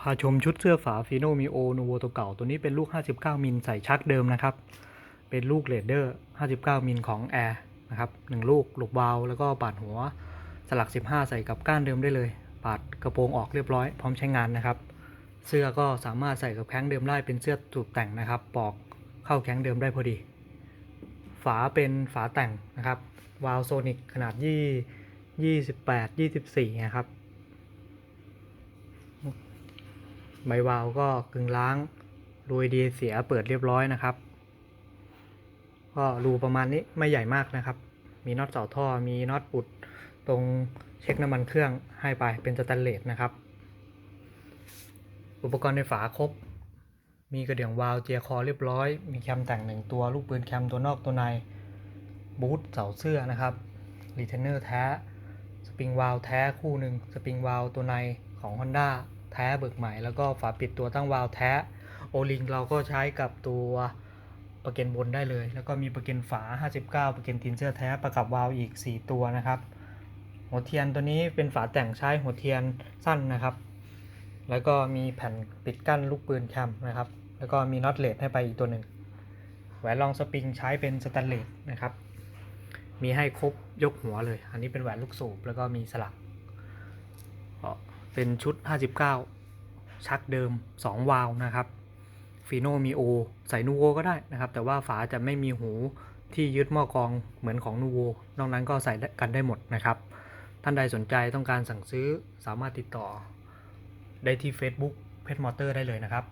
พาชมชุดเสื้อฝาฟีโนมิโอนูโวตัวเก่าตัวนี้เป็นลูก 59 มิลใส่ชักเดิมนะครับ เป็นลูกเลดเดอร์ 59 มิลของ Air นะครับหนึ่งลูกหลูกวาล์วแล้วก็ปาดหัวสลัก 15 ใส่กับก้านเดิมได้เลย ปาดกระโปรงออกเรียบร้อย พร้อมใช้งานนะครับ เสื้อก็สามารถใส่กับแข้งเดิมได้เป็นเสื้อสูบแต่งนะครับ ปอกเข้าแข้งเดิมได้พอดี ฝาเป็นฝาแต่งนะครับ วาล์วโซนิกขนาดยี่28 24นะครับ ใบวาล์วก็กึ่งล้างรูดีเสียเปิดเรียบร้อยนะครับ ก็รูประมาณนี้ไม่ใหญ่มากนะครับ มีน็อตเสาท่อมีน็อตอุดตรงเช็คน้ำมันเครื่องให้ไปเป็นสแตนเลสนะครับ อุปกรณ์ในฝาครบ มีกระเดื่องวาล์วเจียคอเรียบร้อย มีแคมแต่งหนึ่งตัวลูกปืนแคมตัวนอกตัวในบูทเสาเสื้อนะครับรีเทนเนอร์แท้ สปริงวาล์วแท้คู่หนึ่งสปริงวาล์วตัวในของ Honda แท้เบิกใหม่ แล้วก็ฝาปิดตัวตั้งวาล์วแท้โอลิงเราก็ใช้กับตัวประเก็นบนได้เลย แล้วก็มีประเก็นฝา 59 ประเก็นตินเสื้อแท้ประกับวาล์วอีก 4 ตัวนะครับ หัวเทียนตัวนี้เป็นฝาแต่งใช้หัวเทียนสั้นนะครับ แล้วก็มีแผ่นปิดกั้นลูกปืนแคมนะครับ แล้วก็มีน็อตเลสให้ไปอีกตัวหนึ่งแหวนรองสปริงใช้เป็นสแตนเลสนะครับ มีให้ครบยกหัวเลย อันนี้เป็นแหวนลูกสูบแล้วก็มีสลัก เป็นชุด 59 ชักเดิม 2 วาล์วนะครับฟีโนมีโอใส่นูโวก็ได้นะครับ แต่ว่าฝาจะไม่มีหูที่ยึดหม้อกรองเหมือนของนูโวนอกนั้นก็ใส่กันได้หมดนะครับ ท่านใดสนใจต้องการสั่งซื้อสามารถติดต่อได้ที่ Facebook เพชรมอเตอร์ได้เลยนะครับ